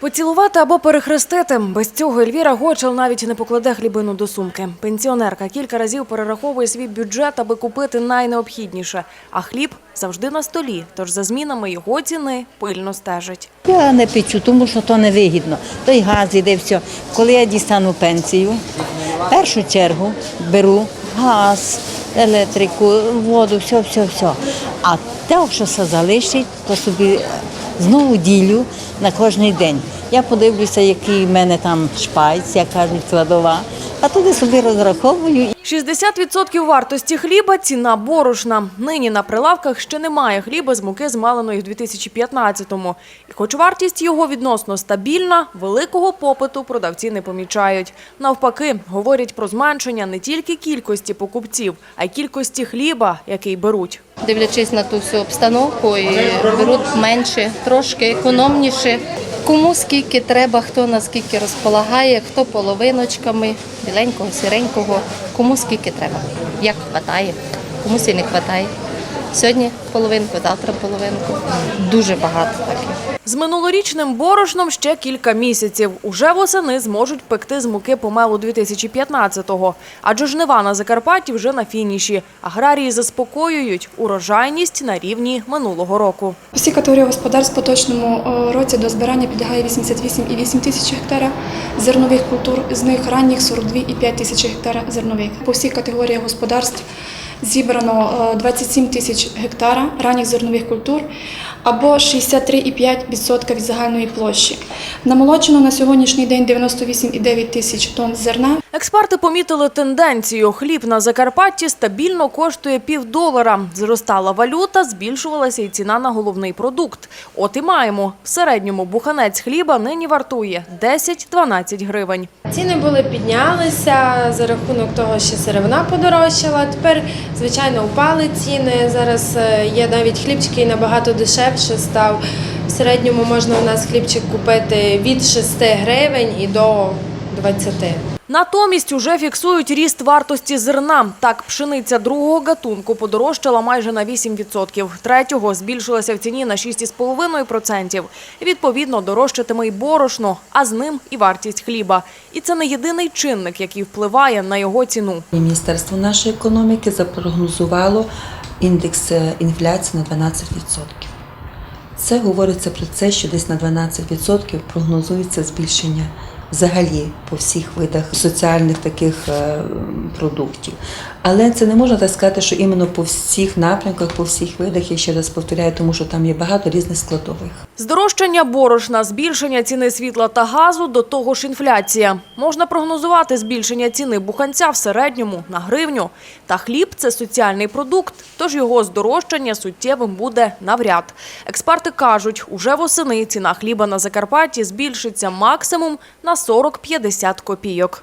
Поцілувати або перехрестити. Без цього Ельвіра Гочел навіть не покладе хлібину до сумки. Пенсіонерка кілька разів перераховує свій бюджет, аби купити найнеобхідніше. А хліб завжди на столі, тож за змінами його ціни пильно стежить. Я не печу, тому що то невигідно. Той газ іде все. Коли я дістану пенсію, першу чергу беру газ, електрику, воду, все, все, все. А те, що все залишить, то собі знову ділю на кожний день. Я подивлюся, який в мене там шпайц, як кажуть, кладова, а туди собі розраховую 60% вартості хліба – ціна борошна. Нині на прилавках ще немає хліба з муки, змаленої в 2015-му. І хоч вартість його відносно стабільна, великого попиту продавці не помічають. Навпаки, говорять про зменшення не тільки кількості покупців, а й кількості хліба, який беруть. Дивлячись на ту всю обстановку, і беруть менше, трошки економніше. Кому скільки треба, хто наскільки розполагає, хто половиночками, біленького, сіренького, кому скільки треба, як вистачає, комусь і не вистачає. Сьогодні половинку, завтра половинку. Дуже багато таких. З минулорічним борошном ще кілька місяців. Уже восени зможуть пекти з муки помелу 2015-го. Адже жнива на Закарпатті вже на фініші. Аграрії заспокоюють – урожайність на рівні минулого року. Всі категорії господарств в поточному е, році до збирання підлягає 88,8 тисяч гектара зернових культур, з них ранніх 42,5 тисяч гектара зернових. По всіх категоріях господарств зібрано е, 27 тисяч гектара ранніх зернових культур або 63,5% від загальної площі. Намолочено на сьогоднішній день 98,9 тисяч тонн зерна, Експерти помітили тенденцію. Хліб на Закарпатті стабільно коштує півдолара. Зростала валюта, збільшувалася і ціна на головний продукт. От і маємо. В середньому буханець хліба нині вартує 10-12 гривень. Ціни були піднялися за рахунок того, що сировина подорожчала. Тепер, звичайно, впали ціни. Зараз е, є навіть хлібчик, який набагато дешевше став. В середньому можна у нас хлібчик купити від 6 гривень і до 20. Натомість уже фіксують ріст вартості зерна. Так, пшениця другого гатунку подорожчала майже на 8%. Третього збільшилася в ціні на 6,5%. Відповідно, дорожчатиме й борошно, а з ним і вартість хліба. І це не єдиний чинник, який впливає на його ціну. Міністерство нашої економіки запрогнозувало індекс е, інфляції на 12%. Це говориться про це, що десь на 12% прогнозується збільшення взагалі по всіх видах соціальних таких е, продуктів. Але це не можна так сказати, що іменно по всіх напрямках, по всіх видах, я ще раз повторяю, тому що там є багато різних складових. Здорожчання борошна, збільшення ціни світла та газу, до того ж інфляція. Можна прогнозувати збільшення ціни буханця в середньому на гривню. Та хліб – це соціальний продукт, тож його здорожчання суттєвим буде навряд. Експерти кажуть, уже восени ціна хліба на Закарпатті збільшиться максимум на 40-50 копійок.